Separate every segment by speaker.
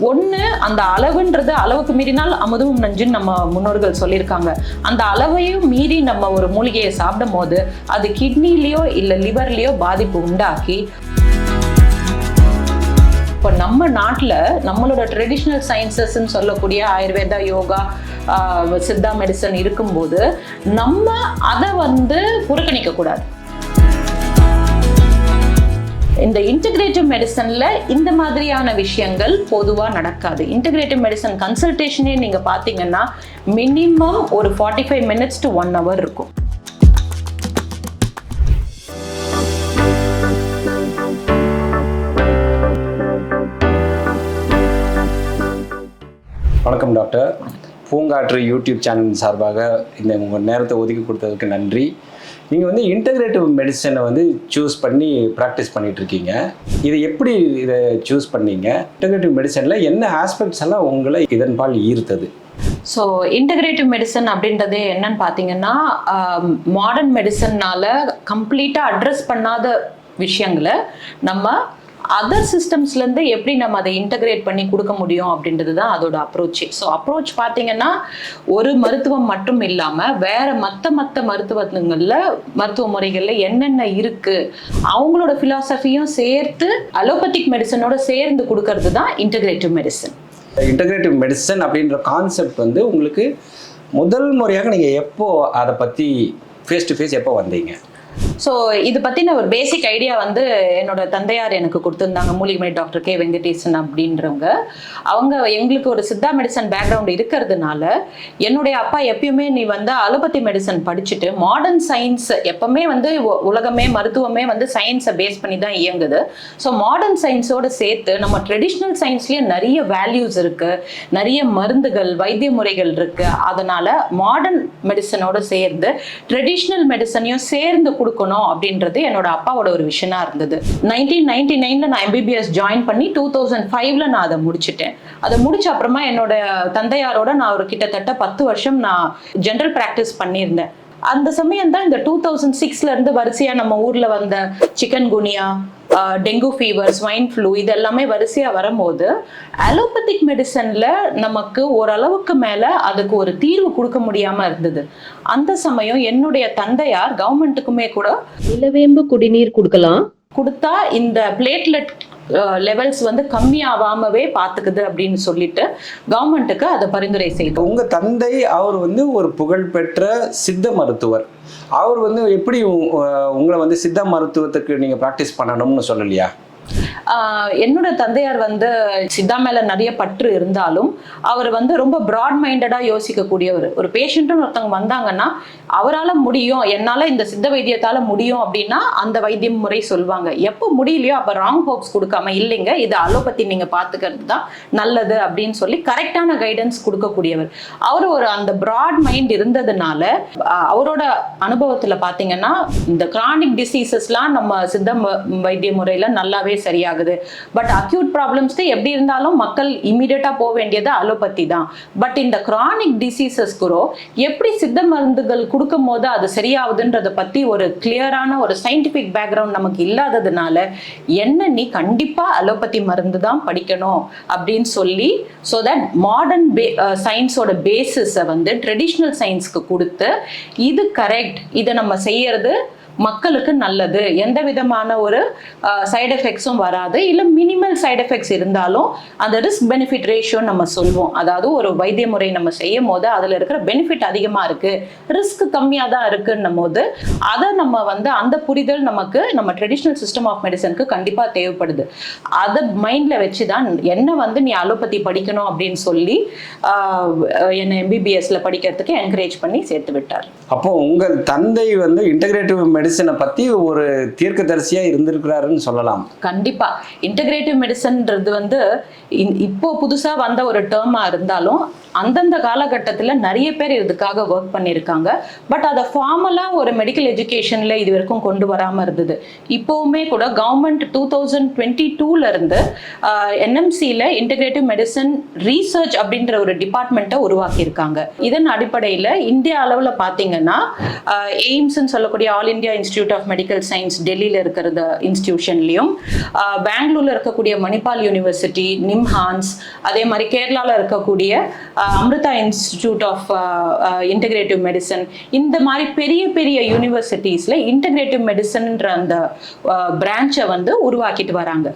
Speaker 1: ஒன்று அந்த அளவுன்றது அளவுக்கு மீறினால் அமுதும் நஞ்சுன்னு நம்ம முன்னோர்கள் சொல்லியிருக்காங்க. அந்த அளவையும் மீறி நம்ம ஒரு மூலிகையை சாப்பிடும் போது அது கிட்னிலேயோ இல்லை லிவர்லேயோ பாதிப்பு உண்டாக்கி இப்போ நம்ம நாட்டில் நம்மளோட ட்ரெடிஷ்னல் சயின்சஸ்ன்னு சொல்லக்கூடிய ஆயுர்வேதா யோகா சித்தா மெடிசன் இருக்கும்போது நம்ம அதை வந்து புறக்கணிக்கக்கூடாது. இந்த இன்டகிரேட்டிவ் மெடிசன்ல இந்த மாதிரியான விஷயங்கள் பொதுவா நடக்காது. இன்டகிரேட்டிவ் மெடிசன் கன்சல்டேஷனே நீங்க பாத்தீங்கன்னா மினிமம் ஒரு forty five minutes to one hour இருக்கும்.
Speaker 2: வணக்கம் டாக்டர். பூங்காற்று யூடியூப் சேனல் சார்பாக இந்த உங்கள் நேரத்தை ஒதுக்கி கொடுத்ததுக்கு நன்றி. நீங்கள் வந்து இன்டகிரேட்டிவ் மெடிசனை வந்து சூஸ் பண்ணி ப்ராக்டிஸ் பண்ணிட்டு இருக்கீங்க இதை எப்படி இதை சூஸ் பண்ணீங்க? இன்டகிரேட்டிவ் மெடிசனில் என்ன ஆஸ்பெக்ட்ஸ் எல்லாம் உங்களை இதன்பால் ஈர்த்தது?
Speaker 1: ஸோ இன்டகிரேட்டிவ் மெடிசன் அப்படின்றது என்னன்னு பார்த்தீங்கன்னா மாடர்ன் மெடிசன்னால கம்ப்ளீட்டாக அட்ரஸ் பண்ணாத விஷயங்களை நம்ம அதர் சிஸ்டம்ஸ்லேருந்து எப்படி நம்ம அதை இன்டகிரேட் பண்ணி கொடுக்க முடியும் அப்படின்றது தான் அதோட அப்ரோச் ஸோ அப்ரோச் பார்த்தீங்கன்னா ஒரு மருத்துவம் மட்டும் இல்லாமல் வேற மற்ற மற்ற மருத்துவங்களில் மருத்துவ முறைகளில் என்னென்ன இருக்கு அவங்களோட ஃபிலாசபியும் சேர்த்து அலோபதிக் மெடிசனோட சேர்ந்து கொடுக்கறது தான் இன்டகிரேட்டிவ் மெடிசன்
Speaker 2: இன்டகிரேட்டிவ் மெடிசன் அப்படின்ற கான்செப்ட் வந்து உங்களுக்கு முதல் முறையாக நீங்கள் எப்போ அதை பற்றி ஃபேஸ் டு ஃபேஸ் எப்போ வந்தீங்க?
Speaker 1: ஸோ இது பற்றின ஒரு பேசிக் ஐடியா வந்து என்னோட தந்தையார் எனக்கு கொடுத்துருந்தாங்க. மூலிகை டாக்டர் கே வெங்கடேசன் அப்படின்றவங்க. அவங்க எங்களுக்கு ஒரு சித்தா மெடிசன் பேக்ரவுண்ட் இருக்கிறதுனால என்னுடைய அப்பா எப்பயுமே நீ வந்து அலோபதி மெடிசன் படிச்சுட்டு மாடர்ன் சயின்ஸ் எப்பவுமே வந்து உ- உலகமே மருத்துவமே வந்து சயின்ஸை பேஸ் பண்ணி தான் இயங்குது. ஸோ மாடர்ன் சயின்ஸோட சேர்த்து நம்ம ட்ரெடிஷ்னல் சயின்ஸ்லேயே நிறைய வேல்யூஸ் இருக்குது நிறைய மருந்துகள் வைத்திய முறைகள் இருக்குது அதனால மாடர்ன் மெடிசனோட சேர்ந்து ட்ரெடிஷ்னல் மெடிசனையும் சேர்ந்து கொடுக்கணும் அப்படின்றது என்னோட அப்பாவோட ஒரு விஷனா இருந்தது. நைன்டீன் நைன்டி நைன்ல நான் எம்பிபிஎஸ் ஜாயின் பண்ணி டூ தௌசண்ட் ஃபைவ்ல நான் அதை முடிச்சிட்டேன். அதை முடிச்ச அப்புறமா என்னோட தந்தையாரோட நான் ஒரு கிட்டத்தட்ட பத்து வருஷம் நான் ஜென்ரல் ப்ராக்டிஸ் பண்ணியிருந்தேன். அந்த சமயம் தான் இந்த டூ தௌசண்ட் சிக்ஸ்ல இருந்து வரிசையா நம்ம ஊர்ல வந்த chikungunya dengue fever swine flu இது எல்லாமே வரிசையா வரும்போது அலோபதிக் மெடிசன்ல நமக்கு ஓரளவுக்கு மேல அதுக்கு ஒரு தீர்வு கொடுக்க முடியாம இருந்தது. அந்த சமயம் என்னுடைய தந்தையார் கவர்மெண்ட்டுக்குமே கூட
Speaker 3: நிலவேம்பு குடிநீர் கொடுக்கலாம்.
Speaker 1: கொடுத்தா இந்த பிளேட்லெட் லெவல்ஸ் வந்து கம்மியாகாமவே பார்த்துக்குது அப்படின்னு சொல்லிட்டு கவர்மெண்ட்டுக்கு அதை பரிந்துரை செய்தோம்
Speaker 2: உங்கள் தந்தை அவர் வந்து ஒரு புகழ்பெற்ற சித்த மருத்துவர். அவர் வந்து எப்படி உ- உங்களை வந்து சித்த மருத்துவத்துக்கு நீங்கள் ப்ராக்டிஸ் பண்ணணும்னு சொல்லலையா?
Speaker 1: என்னோட தந்தையார் வந்து சித்தா மேல நிறைய பற்று இருந்தாலும் அவர் வந்து ரொம்ப பிராட் மைண்டடா யோசிக்கக்கூடியவர். ஒரு பேஷண்ட்னு ஒருத்தவங்க வந்தாங்கன்னா அவரால முடியும் என்னால இந்த சித்த வைத்தியத்தால முடியும் அப்படின்னா அந்த வைத்தியம் முறை சொல்லுவாங்க எப்போ முடியலையோ அப்போ ராங் ஹோப்ஸ் கொடுக்காம இல்லைங்க இது அலோபதி நீங்க பார்த்துக்கிறது தான் நல்லது அப்படின்னு சொல்லி கரெக்டான கைடன்ஸ் கொடுக்கக்கூடியவர். அவர் ஒரு அந்த பிராட் மைண்ட் இருந்ததுனால அவரோட அனுபவத்துல பார்த்தீங்கன்னா இந்த கிரானிக் டிசீசஸ்லாம் நம்ம சித்த வைத்திய முறையில் நல்லாவே சரியாகுது. பட் அக்யூட் ப்ராப்ளம்ஸ்க்கு எப்படி இருந்தாலும் மக்கள் இமீடியட்டாக போக வேண்டியது அலோபதி தான். பட் இந்த கிரானிக் டிசீசஸ்க்குரோ எப்படி சித்த மருந்துகள் கொடுக்கும் போது அது சரியாகுதுன்றத பற்றி ஒரு கிளியரான ஒரு சயின்டிஃபிக் பேக்ரவுண்ட் நமக்கு இல்லாததுனால என்ன நீ கண்டிப்பாக அலோபதி மருந்து தான் படிக்கணும் அப்படின்னு சொல்லி ஸோ தட் மாடர்ன் பே சயின்ஸோட பேசிஸை வந்து ட்ரெடிஷ்னல் சயின்ஸ்க்கு கொடுத்து இது கரெக்ட் இதை நம்ம செய்யறது மக்களுக்கு நல்லது. எந்த விதமான ஒரு சைடு எஃபெக்ட்ஸும் வராது. இல்லை மினிமல் சைடு எஃபெக்ட்ஸ் இருந்தாலும் அந்த ரிஸ்க் பெனிஃபிட் ரேஷியோ நம்ம சொல்வோம். அதாவது ஒரு வைத்திய முறை நம்ம செய்யும் போது அதில் இருக்கிற பெனிஃபிட் அதிகமாக இருக்குது ரிஸ்க் கம்மியாக தான் இருக்குன்னும் போது அதை நம்ம வந்து அந்த புரிதல் நமக்கு நம்ம ட்ரெடிஷ்னல் சிஸ்டம் ஆஃப் மெடிசனுக்கு கண்டிப்பாக தேவைப்படுது. அதை மைண்டில் வச்சு தான் என்ன வந்து நீ அலோபதி படிக்கணும் அப்படின்னு சொல்லி என்னை எம்பிபிஎஸ்ல படிக்கிறதுக்கு என்கரேஜ் பண்ணி சேர்த்து விட்டார்.
Speaker 2: அப்போ உங்கள் தந்தை வந்து இன்டகிரேட்டிவ் மெடிசனை பத்தி ஒரு தீர்க்கதரிசியா இருந்திருக்கிறாருன்னு சொல்லலாம்.
Speaker 1: கண்டிப்பா. இன்டகிரேட்டிவ் மெடிசன்ன்றது வந்து இப்போ புதுசா வந்த ஒரு டேர்மா இருந்தாலும் அந்தந்த காலகட்டத்தில் நிறைய பேர் இதுக்காக ஒர்க் பண்ணியிருக்காங்க. பட் அதை ஃபார்மலாக ஒரு மெடிக்கல் எஜுகேஷனில் இது வரைக்கும் கொண்டு வராமல் இருந்தது. இப்போவுமே கூட கவர்மெண்ட் டூ தௌசண்ட் டுவெண்ட்டி டூலேருந்து என்எம்சியில் இன்டகிரேட்டிவ் மெடிசன் ரீசர்ச் அப்படின்ற ஒரு டிபார்ட்மெண்ட்டை உருவாக்கியிருக்காங்க. இதன் அடிப்படையில் இந்திய அளவில் பார்த்தீங்கன்னா எய்ம்ஸ்ன்னு சொல்லக்கூடிய all India India institute of medical science டெல்லியில் இருக்கிற இன்ஸ்டியூஷன்லையும் பெங்களூர்ல இருக்கக்கூடிய மணிப்பால் யூனிவர்சிட்டி நிம்ஹான்ஸ் அதே மாதிரி கேரளாவில் இருக்கக்கூடிய Amrita institute of integrative medicine இந்த மாதிரி பெரிய பெரிய யூனிவர்சிட்டிஸில் இன்டகிரேட்டிவ் மெடிசன்ன்ற அந்த பிரான்ச்சை வந்து உருவாக்கிட்டு வராங்க.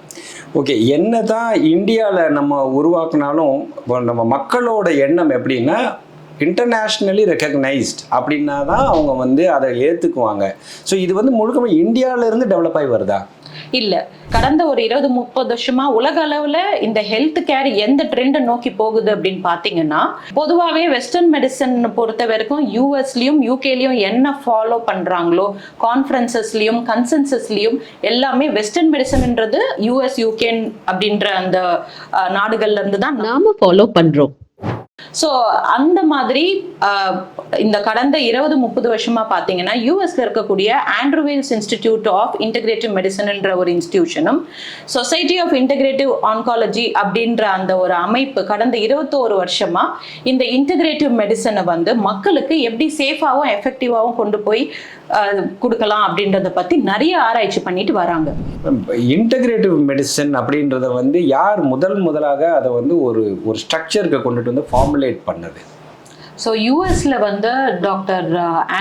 Speaker 2: ஓகே என்னதான் இந்தியாவில் நம்ம உருவாக்குனாலும் நம்ம மக்களோட எண்ணம் எப்படின்னா இன்டர்நேஷ்னலி ரெக்கக்னைஸ்ட் அப்படின்னா தான் அவங்க வந்து அதை ஏற்றுக்குவாங்க ஸோ இது வந்து முழுக்க முழுக்க இந்தியால இருந்து டெவலப் ஆகி வருதா?
Speaker 1: இல்ல. கடந்த ஒரு இருபது முப்பது வருஷமா உலக அளவுல இந்த ஹெல்த் கேர் எந்த ட்ரெண்டை நோக்கி போகுது அப்படின்னு பாத்தீங்கன்னா பொதுவாகவே வெஸ்டர்ன் மெடிசன் பொறுத்த வரைக்கும் யூஎஸ்லயும் யூகேலயும் என்ன ஃபாலோ பண்றாங்களோ கான்ஃபரன்சஸ்லயும் கன்சென்சஸ்லயும் எல்லாமே வெஸ்டர்ன் மெடிசன்ன்றது யூஎஸ் யூகே அப்படின்ற அந்த அஹ், நாடுகள்ல இருந்து தான்
Speaker 3: நாம ஃபாலோ பண்றோம்.
Speaker 1: ஸோ அந்த மாதிரி இந்த கடந்த இருபது முப்பது வருஷமா பார்த்தீங்கன்னா யூஎஸ்ல இருக்கக்கூடிய Andrew Weil's institute of integrative மெடிசன்ன்ற ஒரு இன்ஸ்டிடியூஷனும் சொசைட்டி ஆஃப் இன்டகிரேட்டிவ் ஆன்காலஜி அப்படின்ற அந்த ஒரு அமைப்பு கடந்த இருபத்தோரு வருஷமா இந்த இன்டகிரேட்டிவ் மெடிசனை வந்து மக்களுக்கு எப்படி சேஃபாகவும் எஃபெக்டிவாகவும் கொண்டு போய் கொடுக்கலாம் அப்படின்றத பத்தி நிறைய ஆராய்ச்சி பண்ணிட்டு வராங்க.
Speaker 2: இன்டகிரேட்டிவ் மெடிசன் அப்படின்றத வந்து யார் முதல் முதலாக அதை வந்து ஒரு ஒரு ஸ்ட்ரக்சருக்கு கொண்டுட்டு வந்து ஃபார்முலேட் பண்ணது?
Speaker 1: ஸோ யூஎஸ்ல வந்து doctor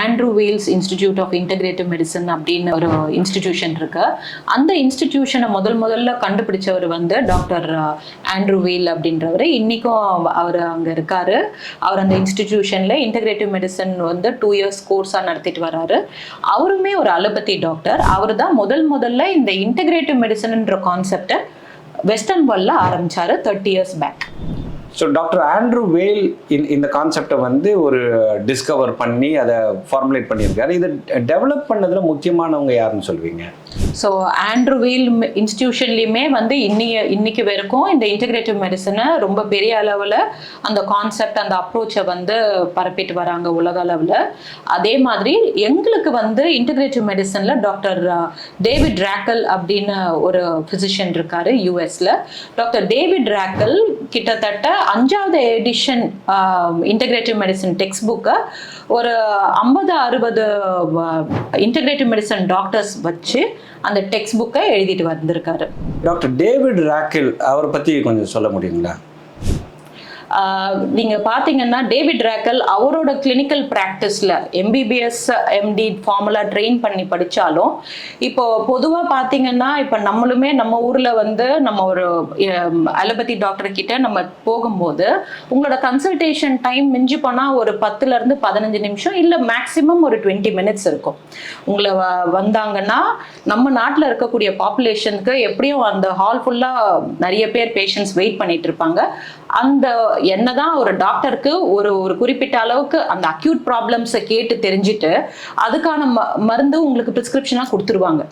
Speaker 1: Andrew Weil's institute of integrative medicine அப்படின்னு ஒரு இன்ஸ்டிடியூஷன் இருக்கு. அந்த இன்ஸ்டிடியூஷனை முதல் முதல்ல கண்டுபிடிச்சவர் வந்து டாக்டர் ஆண்ட்ரூ uh, வீல் அப்படின்றவர். இன்னைக்கும் அவர் அங்கே இருக்காரு. அவர் அந்த இன்ஸ்டிடியூஷன்ல இன்டகிரேட்டிவ் மெடிசன் வந்து டூ இயர்ஸ் கோர்ஸாக நடத்திட்டு வராரு. அவருமே ஒரு அலோபதி டாக்டர் அவர் தான் முதல் முதல்ல இந்த இன்டகிரேட்டிவ் மெடிசன்ன்ற கான்செப்டை வெஸ்டர்ன் வேர்ல்டில் ஆரம்பிச்சாரு thirty years back
Speaker 2: so doctor Andrew Weil இன் இந்த கான்செப்டை வந்து ஒரு டிஸ்கவர் பண்ணி அதை ஃபார்முலேட் பண்ணியிருக்காரு. இதை டெவலப் பண்ணதில் முக்கியமானவங்க யாருன்னு சொல்வீங்க?
Speaker 1: ஸோ ஆண்ட்ரூ வீல் இன்ஸ்டிடியூஷன்லையுமே வந்து இன்னி இன்னைக்கு வரைக்கும் இந்த இன்டகிரேட்டிவ் மெடிசனை ரொம்ப பெரிய அளவில் அந்த கான்செப்ட் அந்த அப்ரோச்சை வந்து பரப்பிட்டு வராங்க உலக அளவில். அதே மாதிரி எங்களுக்கு வந்து இன்டகிரேட்டிவ் மெடிசனில் டாக்டர் டேவிட் ராக்கல் அப்படின்னு ஒரு ஃபிசிஷியன் இருக்காரு யூஎஸில் டாக்டர் டேவிட் ராக்கல் கிட்டத்தட்ட அஞ்சாவது எடிஷன் இன்டகிரேட்டிவ் மெடிசன் டெக்ஸ்ட் புக்கை ஒரு ஐம்பது அறுபது இன்டகிரேட்டிவ் மெடிசன் டாக்டர்ஸ் வச்சு அந்த டெக்ஸ்ட் புக்கை எழுதிட்டு வந்திருக்காரு.
Speaker 2: டாக்டர் டேவிட் ராக்கில் அவரை பற்றி கொஞ்சம் சொல்ல முடியுங்களா?
Speaker 1: நீங்கள் நீங்க பாத்தீங்கன்னா டேவிட் ராக்கல் அவரோட கிளினிக்கல் ப்ராக்டிஸில் எம்பிபிஎஸ் எம்டி ஃபார்முலா ட்ரெயின் பண்ணி படிச்சாலும் இப்போ பொதுவா பாத்தீங்கன்னா இப்போ நம்மளுமே நம்ம ஊர்ல வந்து நம்ம ஒரு அலோபதி டாக்டர் கிட்ட நம்ம போகும்போது உங்களோட கன்சல்டேஷன் டைம் மிஞ்சி போனா ஒரு பத்துல இருந்து பதினஞ்சு நிமிஷம் இல்ல மேக்ஸிமம் ஒரு டுவெண்ட்டி மினிட்ஸ் இருக்கும். உங்களை வ- வந்தாங்கன்னா நம்ம நாட்டில் இருக்கக்கூடிய பாப்புலேஷனுக்கு எப்படியும் அந்த ஹால் ஃபுல்லாக நிறைய பேர் பேஷண்ட்ஸ் வெயிட் பண்ணிட்டு இருப்பாங்க. அந்த என்னதான் ஒரு டாக்டருக்கு ஒரு ஒரு குறிப்பிட்ட அளவுக்கு அந்த அக்யூட் ப்ராப்ளம்ஸை கேட்டு தெரிஞ்சுட்டு அதுக்கான ம மருந்து உங்களுக்கு ப்ரிஸ்கிரிப்ஷனாக கொடுத்துருவாங்க.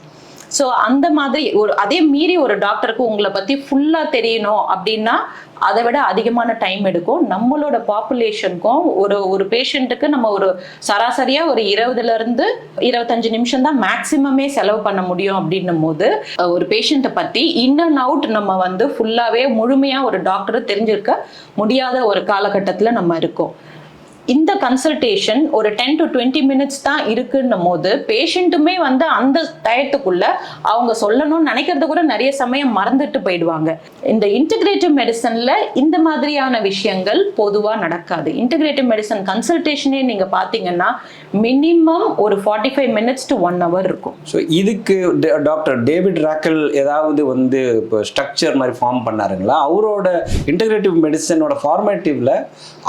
Speaker 1: ஸோ அந்த மாதிரி ஒரு அதே மீறி ஒரு டாக்டருக்கு உங்களை பற்றி ஃபுல்லாக தெரியணும் அப்படின்னா அதை விட அதிகமான டைம் எடுக்கும். நம்மளோட பாப்புலேஷனுக்கும் ஒரு ஒரு பேஷண்ட்டுக்கு நம்ம ஒரு சராசரியாக ஒரு இருபதுல இருந்து இருபத்தஞ்சு நிமிஷம் தான் மேக்ஸிமமே செலவு பண்ண முடியும் அப்படின்னும் போது ஒரு பேஷண்ட்டை பற்றி இன் அண்ட் அவுட் நம்ம வந்து ஃபுல்லாகவே முழுமையாக ஒரு டாக்டர் தெரிஞ்சிருக்க முடியாத ஒரு காலகட்டத்தில் நம்ம இருக்கோம். இந்த கன்சல்டேஷன் ஒரு டென் டு டுவெண்ட்டி மினிட்ஸ் தான் இருக்குன்னும் போது பேஷண்ட்டுமே வந்து அந்த டயத்துக்குள்ள அவங்க சொல்லணும்னு நினைக்கிறது கூட நிறைய சமயம் மறந்துட்டு போயிடுவாங்க. இந்த இன்டகிரேட்டிவ் மெடிசன்ல இந்த மாதிரியான விஷயங்கள் பொதுவாக நடக்காது. இன்டகிரேட்டிவ் மெடிசன் கன்சல்டேஷனே நீங்க பார்த்தீங்கன்னா மினிமம் ஒரு forty five minutes to one hour இருக்கும்.
Speaker 2: ஸோ இதுக்கு டாக்டர் டேவிட் ராக்கல் ஏதாவது வந்து இப்போ ஸ்ட்ரக்சர் மாதிரி ஃபார்ம் பண்ணாருங்களா? அவரோட இன்டகிரேட்டிவ் மெடிசனோட ஃபார்மேட்டிவ்ல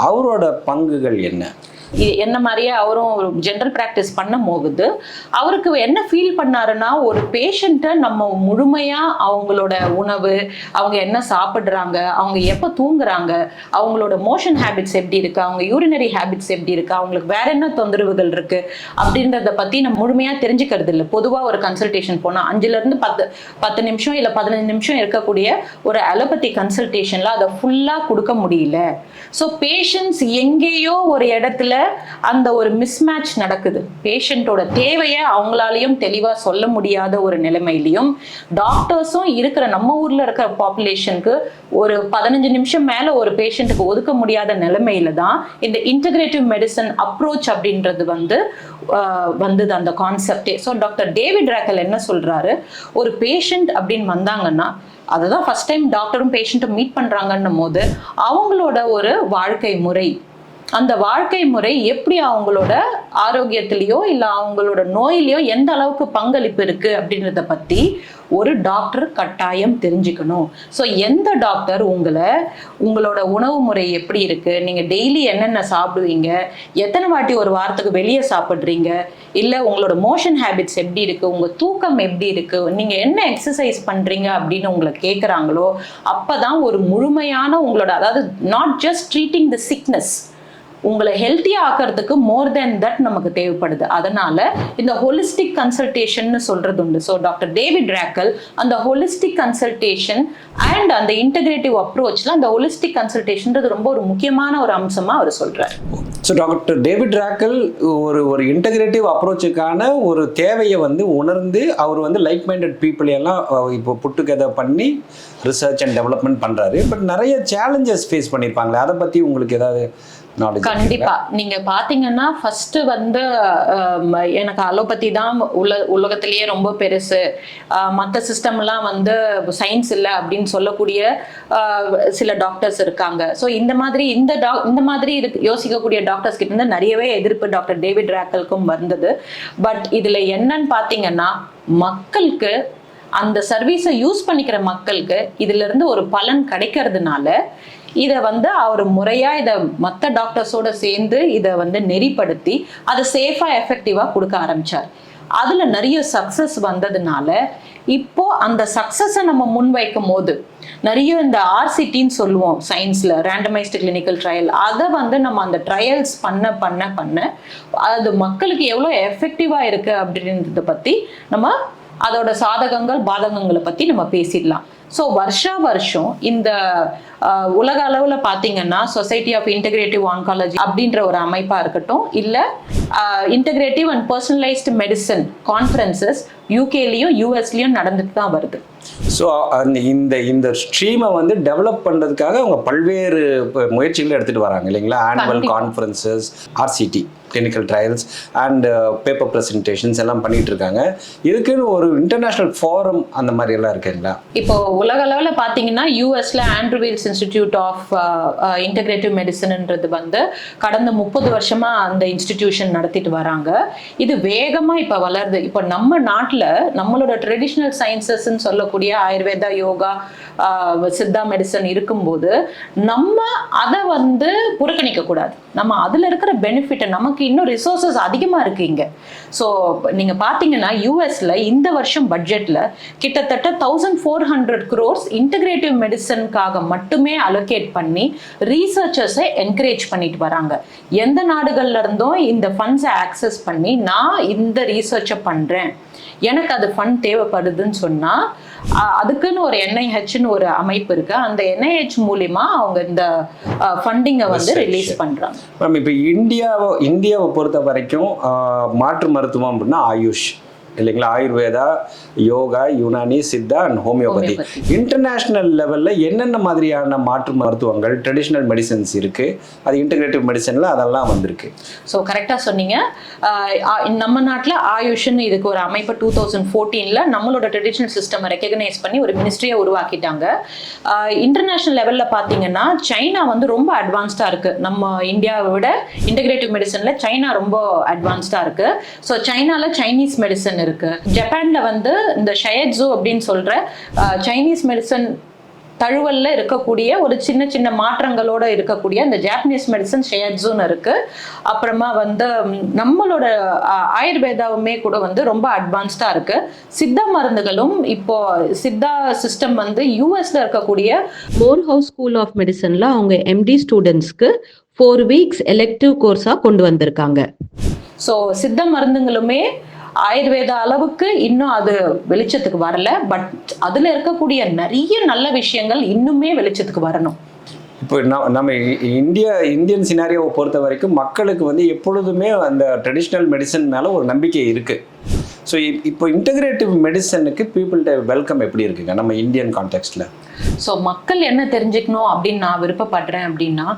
Speaker 2: அவரோட பங்குகள் என்ன
Speaker 1: இ- என்ன மாதிரியே அவரும் ஒரு ஜென்ரல் ப்ராக்டிஸ் பண்ண போகுது. அவருக்கு என்ன ஃபீல் பண்ணாருன்னா ஒரு பேஷண்ட்டை நம்ம முழுமையாக அவங்களோட உணவு அவங்க என்ன சாப்பிட்றாங்க அவங்க எப்போ தூங்குறாங்க அவங்களோட மோஷன் ஹேபிட்ஸ் எப்படி இருக்கு அவங்க யூரினரி ஹேபிட்ஸ் எப்படி இருக்கு அவங்களுக்கு வேற என்ன தொந்தரவுகள் இருக்கு அப்படின்றத பத்தி நம்ம முழுமையாக தெரிஞ்சுக்கிறது இல்லை. பொதுவாக ஒரு கன்சல்டேஷன் போனால் அஞ்சுலேருந்து பத்து பத்து நிமிஷம் இல்லை பதினஞ்சு நிமிஷம் இருக்கக்கூடிய ஒரு அலோபதி கன்சல்டேஷன்ல அதை ஃபுல்லாக கொடுக்க முடியல. ஸோ பேஷண்ட்ஸ் எங்கேயோ ஒரு இடத்துல அந்த ஒரு மிஸ்மேட்ச் நடக்குது. பேஷண்ட்டோட தேவையை அவங்களாலையும் தெளிவாக சொல்ல முடியாத ஒரு நிலைமையிலையும் டாக்டர்ஸும் இருக்கிற நம்ம ஊரில் இருக்கிற பாப்புலேஷனுக்கு ஒரு பதினஞ்சு நிமிஷம் மேலே ஒரு பேஷண்ட்டுக்கு ஒதுக்க முடியாத நிலைமையில தான் இந்த இன்டகிரேட்டிவ் மெடிசன் அப்ரோச் அப்படின்றது வந்து வந்தது அந்த கான்செப்டே ஸோ டாக்டர் டேவிட் ரேக்கல் என்ன சொல்றாரு? ஒரு பேஷண்ட் அப்படின்னு வந்தாங்கன்னா அதுதான் ஃபர்ஸ்ட் டைம் டாக்டரும் பேஷண்ட்டும் மீட் பண்றாங்கன்னும் போது அவங்களோட ஒரு வாழ்க்கை முறை அந்த வாழ்க்கை முறை எப்படி அவங்களோட ஆரோக்கியத்திலையோ இல்லை அவங்களோட நோயிலையோ எந்த அளவுக்கு பங்களிப்பு இருக்கு அப்படின்றத பத்தி ஒரு டாக்டர் கட்டாயம் தெரிஞ்சுக்கணும். ஸோ எந்த டாக்டர் உங்களை உங்களோட உணவு முறை எப்படி இருக்கு? நீங்க டெய்லி என்னென்ன சாப்பிடுவீங்க? எத்தனை வாட்டி ஒரு வாரத்துக்கு வெளியே சாப்பிட்றீங்க? இல்லை உங்களோட மோஷன் ஹேபிட்ஸ் எப்படி இருக்கு? உங்க தூக்கம் எப்படி இருக்கு? நீங்க என்ன எக்ஸசைஸ் பண்றீங்க அப்படின்னு உங்களை கேட்குறாங்களோ அப்பதான் ஒரு முழுமையான உங்களோட அதாவது not just treating the sickness உங்களை ஹெல்த்தியா ஆக்கிறதுக்கு மோர் தென் தட் நமக்கு தேவைப்படுது. அதனால இந்த ஹோலிஸ்டிக் கன்சல்டேஷன் சொல்றது உண்டு. ஸோ டாக்டர் டேவிட் ராக்கல் அந்த ஹோலிஸ்டிக் கன்சல்டேஷன் அண்ட் அந்த இன்டகிரேட்டிவ் அப்ரோச்ல அந்த ஹோலிஸ்டிக் கன்சல்டேஷன்றது ரொம்ப ஒரு முக்கியமான ஒரு அம்சமா அவர் சொல்றாரு.
Speaker 2: ஸோ டாக்டர் டேவிட் ராக்கல் ஒரு ஒரு இன்டகிரேட்டிவ் அப்ரோச்சுக்கான ஒரு தேவையை வந்து உணர்ந்து அவர் வந்து லைக் மைண்டட் பீப்புள் எல்லாம் இப்போ புட்டுகெதர் பண்ணி ரிசர்ச் அண்ட் டெவலப்மெண்ட் பண்ணுறாரு பட் நிறைய சேலஞ்சஸ் ஃபேஸ் பண்ணியிருப்பாங்களே அதை பற்றி உங்களுக்கு ஏதாவது
Speaker 1: கண்டிப்பா. நீங்க பாத்தீங்கன்னா ஃபர்ஸ்ட் வந்து எனக்கு அலோபதி தான் உல உலகத்திலேயே ரொம்ப பெருசு. மத்த சிஸ்டம்லாம் வந்து சயின்ஸ் இல்லை அப்படின்னு சொல்லக்கூடிய சில டாக்டர்ஸ் இருக்காங்க. ஸோ இந்த மாதிரி இந்த டாக் இந்த மாதிரி யோசிக்கக்கூடிய டாக்டர்ஸ் கிட்ட இருந்து நிறையவே எதிர்ப்பு டாக்டர் டேவிட் ராக்கலுக்கும் வந்தது. பட் இதுல என்னன்னு பாத்தீங்கன்னா மக்களுக்கு அந்த சர்வீஸை யூஸ் பண்ணிக்கிற மக்களுக்கு இதுல இருந்து ஒரு பலன் கிடைக்கிறதுனால இதை வந்து அவர் முறையாக இதை மற்ற டாக்டர்ஸோட சேர்ந்து இதை வந்து நெறிப்படுத்தி அதை சேஃபாக எஃபெக்டிவாக கொடுக்க ஆரம்பிச்சார். அதில் நிறைய சக்சஸ் வந்ததுனால இப்போ அந்த சக்சஸை நம்ம முன்வைக்கும் போது நிறைய இந்த ஆர்சிட்டின்னு சொல்லுவோம் சயின்ஸில் ரேண்டமைஸ்டு கிளினிக்கல் ட்ரையல் அதை வந்து நம்ம அந்த ட்ரையல்ஸ் பண்ண பண்ண பண்ண அது மக்களுக்கு எவ்வளோ எஃபெக்டிவாக இருக்குது அப்படின்றத பற்றி நம்ம அதோட சாதகங்கள் பாதகங்களை பற்றி நம்ம பேசிடலாம். ஸோ வருஷா வருஷம் இந்த உலக அளவில் பார்த்தீங்கன்னா சொசைட்டி ஆஃப் இன்டகிரேட்டிவ் ஆன்காலஜி அப்படின்ற ஒரு அமைப்பாக இருக்கட்டும் இல்லை integrative and personalised medicine conferences யூகேலையும் யூஎஸ்லேயும் நடந்துட்டு தான் வருது.
Speaker 2: ஸோ அந்த இந்த இந்த ஸ்ட்ரீமை வந்து டெவலப் பண்ணுறதுக்காக அவங்க பல்வேறு முயற்சிகளை எடுத்துகிட்டு வராங்க இல்லைங்களா? Annual. Conferences RCT clinical trials and paper presentations எல்லாம் பண்ணிட்டு இருக்காங்க. இதுக்குன்னு ஒரு இன்டர்நேஷ்னல் ஃபாரம் அந்த மாதிரி எல்லாம் இருக்குங்களா
Speaker 1: இப்போ உலக அளவில் பார்த்தீங்கன்னா யூஎஸ்ல Andrew Weil's institute of integrative மெடிசன்ன்றது வந்து கடந்த முப்பது வருஷமா அந்த இன்ஸ்டிடியூஷன் நடத்திட்டு வராங்க. இது வேகமாக இப்போ வளருது. இப்போ நம்ம நாட்டில் நம்மளோட ட்ரெடிஷ்னல் சயின்சஸ்ன்னு சொல்லக்கூடிய ஆயுர்வேதா யோகா uh, சித்தா மெடிசன் இருக்கும்போது நம்ம அதை வந்து புறக்கணிக்க கூடாது நம்ம அதில் இருக்கிற பெனிஃபிட்டை நமக்கு இன்னும் ரிசோர்சஸ் அதிகமாக இருக்கு இங்கே. ஸோ நீங்கள் பார்த்தீங்கன்னா யூஎஸ்ல இந்த வருஷம் பட்ஜெட்டில் கிட்டத்தட்ட thousand four hundred crores integrative மெடிசனுக்காக மட்டுமே அலோகேட் பண்ணி ரீசர்ச்சர்ஸை என்கரேஜ் பண்ணிட்டு வராங்க. எந்த நாடுகள்ல இருந்தும் இந்த ஃபண்ட்ஸை ஆக்சஸ் பண்ணி நான் இந்த ரீசர்ச்சை பண்றேன். எனக்கு அது ஃபண்ட் தேவைப்படுதுன்னு சொன்னா அஹ், அதுக்குன்னு ஒரு என்ஐஹெச்னு ஒரு அமைப்பு இருக்கு. அந்த என்ஐஹெச் மூலியமா அவங்க இந்த ஃபண்டிங்கை வந்து. ரிலீஸ் பண்றாங்க.
Speaker 2: மேம் இப்போ இந்தியாவை இந்தியாவை பொறுத்த வரைக்கும் மாற்று மருத்துவம் அப்படின்னா ஆயுஷ். இல்லைங்களா? Ayurveda yoga Unani Siddha and homeopathy. International லெவலில் என்னென்ன மாதிரியான மாற்று மருத்துவங்கள் ட்ரெடிஷ்னல் மெடிசன்ஸ் இருக்குது அது இன்டகிரேட்டிவ் மெடிசனில் அதெல்லாம் வந்திருக்கு.
Speaker 1: ஸோ கரெக்டாக சொன்னீங்க. நம்ம நாட்டில் ஆயுஷ்னு இதுக்கு ஒரு அமைப்பு டூ தௌசண்ட் ஃபோர்டீனில் நம்மளோட ட்ரெடிஷ்னல் சிஸ்டம் ரெக்கக்னைஸ் பண்ணி ஒரு மினிஸ்ட்ரியை உருவாக்கிட்டாங்க. இன்டர்நேஷ்னல் லெவலில் பார்த்தீங்கன்னா சைனா வந்து ரொம்ப அட்வான்ஸ்டாக இருக்குது நம்ம இந்தியாவை விட இன்டகிரேட்டிவ் மெடிசனில் சைனா ரொம்ப அட்வான்ஸ்டாக இருக்குது ஸோ சைனாவில் சைனீஸ் மெடிசன் இருக்குது ஜப்பானில் வந்து இந்த ஷயட்ஸோ அப்படின்னு சொல்கிற சைனீஸ் மெடிசன் தழுவல்ல இருக்கக்கூடிய ஒரு சின்ன சின்ன மாற்றங்களோட இருக்கக்கூடிய அந்த ஜாப்பனீஸ் மெடிசன் ஷேட்ஸுன்னு இருக்கு. அப்புறமா வந்து நம்மளோட ஆயுர்வேதாவுமே கூட வந்து ரொம்ப அட்வான்ஸ்டா இருக்கு. சித்தா மருந்துகளும் இப்போ சித்தா சிஸ்டம் வந்து யூஎஸ்ல இருக்கக்கூடிய
Speaker 3: மோர் ஹவுஸ் ஸ்கூல் ஆஃப் மெடிசன்ல அவங்க எம்டி ஸ்டூடெண்ட்ஸ்க்கு ஃபோர் வீக்ஸ் எலெக்டிவ் கோர்ஸா கொண்டு வந்திருக்காங்க.
Speaker 1: ஸோ சித்த மருந்துங்களுமே ஆயுர்வேதா அளவுக்கு இன்னும் அது வெளிச்சத்துக்கு வரல பட் அதுல இருக்கக்கூடிய நிறைய நல்ல விஷயங்கள் இன்னுமே வெளிச்சத்துக்கு வரணும்.
Speaker 2: இப்போ நம்ம இந்தியா இந்தியன் சினாரியோவை பொறுத்த வரைக்கும் மக்களுக்கு வந்து எப்பொழுதுமே அந்த ட்ரெடிஷ்னல் மெடிசன் மேலே ஒரு நம்பிக்கை இருக்குது ஸோ இப்போ இன்டகிரேட்டிவ் மெடிசனுக்கு பீப்புள்கிட்ட வெல்கம் எப்படி இருக்குங்க? நம்ம இந்தியன் கான்டெக்ஸ்டில்
Speaker 1: ஸோ மக்கள் என்ன தெரிஞ்சுக்கணும் அப்படின்னு நான் விருப்பப்படுறேன் அப்படின்னா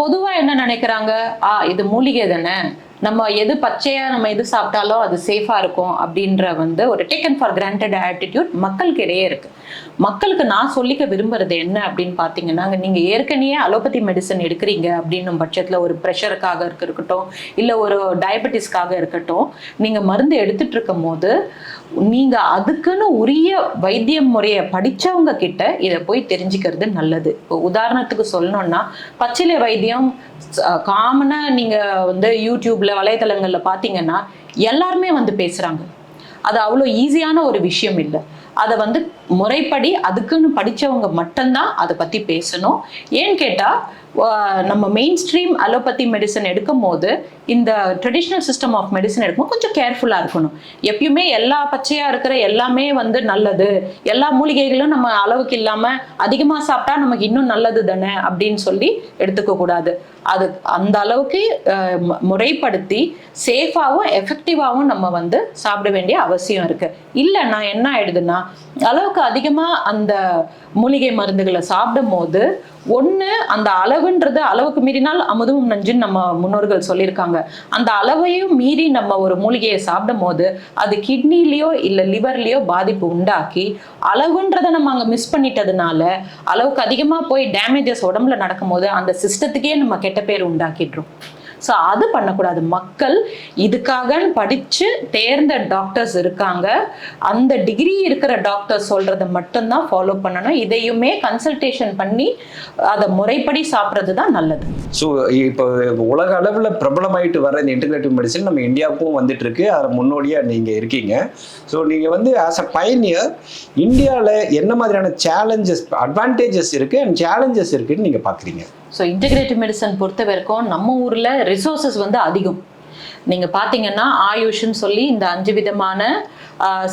Speaker 1: பொதுவாக என்ன நினைக்கிறாங்க? ஆ இது மூலிகை தானே. நம்ம எது பச்சையாக நம்ம எது சாப்பிட்டாலும் அது சேஃபாக இருக்கும் அப்படின்ற வந்து ஒரு டேக்கன் ஃபார் கிராண்டட் ஆட்டிடியூட் மக்களுக்கு இடையே இருக்கு. மக்களுக்கு நான் சொல்லிக்க விரும்புறது என்ன அப்படின்னு பார்த்தீங்கன்னா நீங்கள் ஏற்கனவே அலோபதி மெடிசன் எடுக்கிறீங்க அப்படின்னும் பட்சத்தில் ஒரு ப்ரெஷருக்காக இருக்கட்டும் இல்லை ஒரு டயபெட்டிஸ்க்காக இருக்கட்டும் நீங்கள் மருந்து எடுத்துட்டு இருக்கும் போது நீங்க அதுக்குன்னு உரிய வைத்திய முறையை படிச்சவங்க கிட்ட இதை போய் தெரிஞ்சுக்கிறது நல்லது. இப்போ உதாரணத்துக்கு சொல்லணும்னா பச்சிலை வைத்தியம் காமனா நீங்க வந்து யூடியூப்ல வலைத்தளங்கள்ல பாத்தீங்கன்னா எல்லாருமே வந்து பேசுறாங்க. அது அவ்வளோ ஈஸியான ஒரு விஷயம் இல்லை. அதை வந்து முறைப்படி அதுக்குன்னு படிச்சவங்க மட்டும்தான் அதை பத்தி பேசணும். ஏன்னு கேட்டா நம்ம மெயின் ஸ்ட்ரீம் அலோபதி மெடிசன் எடுக்கும் போது இந்த ட்ரெடிஷ்னல் சிஸ்டம் ஆஃப் மெடிசன் எடுக்கும்போது கொஞ்சம் கேர்ஃபுல்லாக இருக்கணும். எப்பயுமே எல்லா பச்சையாக இருக்கிற எல்லாமே வந்து நல்லது. எல்லா மூலிகைகளும் நம்ம அளவுக்கு இல்லாமல் அதிகமாக சாப்பிட்டா நமக்கு இன்னும் நல்லது தானே அப்படின்னு சொல்லி எடுத்துக்கக்கூடாது அது அந்த அளவுக்கு முறைப்படுத்தி சேஃபாகவும் எஃபெக்டிவாகவும் நம்ம வந்து சாப்பிட வேண்டிய அவசியம் இருக்கு. இல்லைன்னா என்ன ஆயிடுதுன்னா அளவுக்கு அதிகமாக அந்த மூலிகை மருந்துகளை சாப்பிடும் போது ஒன்று அந்த அளவுன்றது அளவுக்கு மீறினால் அமுதும் நஞ்சுன்னு நம்ம முன்னோர்கள் சொல்லியிருக்காங்க. அந்த அளவையும் மீறி நம்ம ஒரு மூலிகையை சாப்பிடும் போது அது கிட்னிலேயோ இல்லை லிவர்லேயோ பாதிப்பு உண்டாக்கி அளவுன்றதை நம்ம அங்கே மிஸ் பண்ணிட்டதுனால அளவுக்கு அதிகமாக போய் டேமேஜஸ் உடம்புல நடக்கும்போது அந்த சிஸ்டத்துக்கே நம்ம கெட்ட பேர் உண்டாக்கிடுறோம். ஸோ அது பண்ணக்கூடாது. மக்கள் இதுக்காக படித்து தேர்ந்த டாக்டர்ஸ் இருக்காங்க. அந்த டிகிரி இருக்கிற டாக்டர்ஸ் சொல்கிறத மட்டும்தான் ஃபாலோ பண்ணணும். இதையுமே கன்சல்டேஷன் பண்ணி அதை முறைப்படி சாப்பிட்றது தான் நல்லது.
Speaker 2: ஸோ இப்போ உலக அளவில் பிரபலமாயிட்டு வர இந்த இன்டகிரேட்டிவ் மெடிசன் நம்ம இந்தியாவுக்கும் வந்துட்டு இருக்கு அதில் முன்னோடியாக நீங்கள் இருக்கீங்க. ஸோ நீங்கள் வந்து ஆஸ் அ பயனியர் இந்தியாவில் என்ன மாதிரியான சேலஞ்சஸ் அட்வான்டேஜஸ் இருக்குது அண்ட் சேலஞ்சஸ் இருக்குன்னு நீங்கள் பார்க்குறீங்க
Speaker 1: ஸோ இன்டகிரேட்டிவ் மெடிசன் பொறுத்த வரைக்கும் நம்ம ஊரில் ரிசோர்சஸ் வந்து அதிகம். நீங்கள் பார்த்தீங்கன்னா ஆயுஷ்னு சொல்லி இந்த அஞ்சு விதமான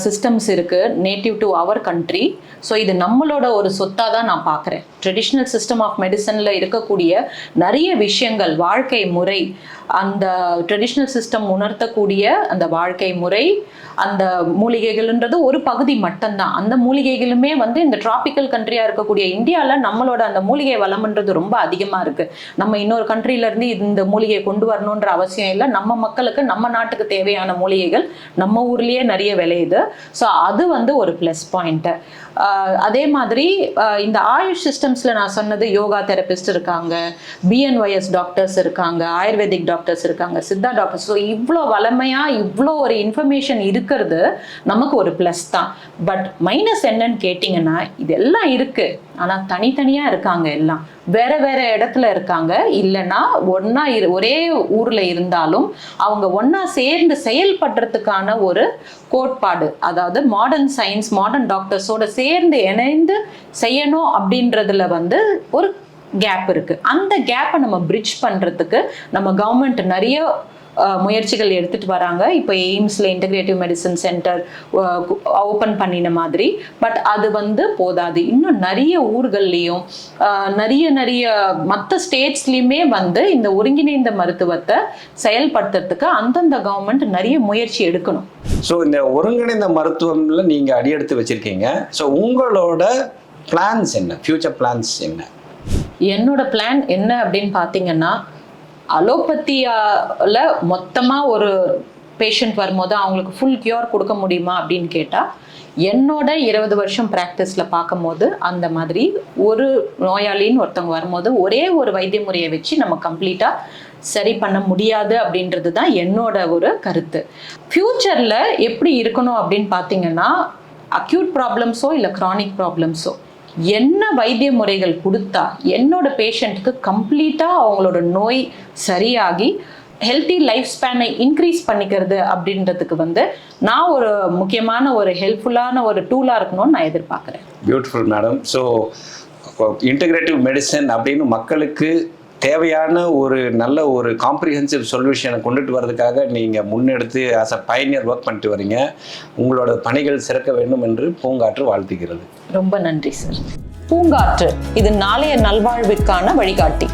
Speaker 1: சிஸ்டம்ஸ் இருக்குது native to our country so இது நம்மளோட ஒரு சொத்தாக தான் நான் பார்க்குறேன் ட்ரெடிஷ்னல் சிஸ்டம் ஆஃப் மெடிசனில் இருக்கக்கூடிய நிறைய விஷயங்கள் வாழ்க்கை முறை அந்த ட்ரெடிஷ்னல் சிஸ்டம் உணர்த்தக்கூடிய அந்த வாழ்க்கை முறை அந்த மூலிகைகள்ன்றது ஒரு பகுதி மட்டும்தான். அந்த மூலிகைகளுமே வந்து இந்த டிராபிக்கல் கண்ட்ரியாக இருக்கக்கூடிய இந்தியாவில் நம்மளோட அந்த மூலிகை வளம்ன்றது ரொம்ப அதிகமாக இருக்குது நம்ம இன்னொரு கண்ட்ரியிலேருந்து இந்த மூலிகையை கொண்டு வரணுன்ற அவசியம் இல்லை. நம்ம மக்களுக்கு நம்ம நாட்டுக்கு தேவையான மூலிகைகள் நம்ம ஊர்லேயே நிறைய விளையுது. ஸோ அது வந்து ஒரு ப்ளஸ் பாயிண்ட்டு அதே மாதிரி இந்த ஆயுஷ் சிஸ்டம்ஸில் நான் சொன்னது யோகா தெரபிஸ்ட் இருக்காங்க பிஎன்ஒய்எஸ் டாக்டர்ஸ் இருக்காங்க ஆயுர்வேதிக் டாக்டர் டாக்டர்ஸ் இருக்காங்க சித்தா டாக்டர்ஸ் ஸோ இவ்வளோ வளமையாக இவ்வளோ ஒரு இன்ஃபர்மேஷன் இருக்கிறது நமக்கு ஒரு ப்ளஸ் தான். பட் மைனஸ் என்னன்னு கேட்டிங்கன்னா இதெல்லாம் இருக்குது ஆனால் தனித்தனியாக இருக்காங்க எல்லாம். வேற வேற இடத்துல இருக்காங்க. இல்லைன்னா ஒன்றா இரு ஒரே ஊரில் இருந்தாலும் அவங்க ஒன்றா சேர்ந்து செயல்படுறதுக்கான ஒரு கோட்பாடு. அதாவது மாடர்ன் சயின்ஸ் மாடர்ன் டாக்டர்ஸோட சேர்ந்து இணைந்து செய்யணும் அப்படின்றதுல வந்து ஒரு கேப் இருக்குது அந்த கேப்பை நம்ம பிரிட்ஜ் பண்ணுறதுக்கு நம்ம கவர்மெண்ட் நிறைய முயற்சிகள் எடுத்துட்டு வராங்க. இப்போ எய்ம்ஸில் இன்டகிரேட்டிவ் மெடிசன் சென்டர் ஓப்பன் பண்ணின மாதிரி. பட் அது வந்து போதாது. இன்னும் நிறைய ஊர்கள்லேயும் நிறைய நிறைய மற்ற ஸ்டேட்ஸ்லேயுமே வந்து இந்த ஒருங்கிணைந்த மருத்துவத்தை செயல்படுத்துறதுக்கு அந்தந்த கவர்மெண்ட் நிறைய முயற்சி எடுக்கணும்.
Speaker 2: ஸோ இந்த ஒருங்கிணைந்த மருத்துவம்ல நீங்கள் அடியெடுத்து வச்சுருக்கீங்க. ஸோ உங்களோட பிளான்ஸ் என்ன? ஃபியூச்சர் பிளான்ஸ் என்ன?
Speaker 1: என்னோட பிளான் என்ன அப்படின்னு பார்த்தீங்கன்னா அலோபத்தியாவில் மொத்தமாக ஒரு பேஷண்ட் வரும்போது அவங்களுக்கு ஃபுல் கியூர் கொடுக்க முடியுமா அப்படின்னு கேட்டால் என்னோட இருபது வருஷம் ப்ராக்டிஸில் பார்க்கும்போது அந்த மாதிரி ஒரு நோயாளின்னு ஒருத்தவங்க வரும்போது ஒரே ஒரு வைத்திய முறையை வச்சு நம்ம கம்ப்ளீட்டாக சரி பண்ண முடியாது அப்படின்றது தான் என்னோட ஒரு கருத்து. ஃப்யூச்சரில் எப்படி இருக்கணும் அப்படின்னு பார்த்தீங்கன்னா அக்யூட் ப்ராப்ளம்ஸோ இல்லை க்ரானிக் ப்ராப்ளம்ஸோ என்ன வைத்திய முறைகள் கொடுத்தா என்னோட பேஷண்ட்டுக்கு கம்ப்ளீட்டாக அவங்களோட நோய் சரியாகி ஹெல்த்தி லைஃப் ஸ்பேனை இன்க்ரீஸ் பண்ணிக்கிறது அப்படின்றதுக்கு வந்து நான் ஒரு முக்கியமான ஒரு ஹெல்ப்ஃபுல்லான ஒரு டூலாக இருக்கணும்னு நான் எதிர்பார்க்குறேன்.
Speaker 2: Beautiful madam so integrative medicine அப்படின்னு மக்களுக்கு தேவையான ஒரு நல்ல ஒரு காம்ப்ரிஹென்சிவ் சொல்யூஷனை கொண்டுட்டு வர்றதுக்காக நீங்கள் முன்னெடுத்து ஆஸ் அ பயனியர் ஒர்க் பண்ணிட்டு வரீங்க. உங்களோட பணிகள் சிறக்க வேண்டும் என்று பூங்காற்று வாழ்த்துகிறது.
Speaker 1: ரொம்ப நன்றி சார் பூங்காற்று இது நாளைய நல்வாழ்விற்கான வழிகாட்டி.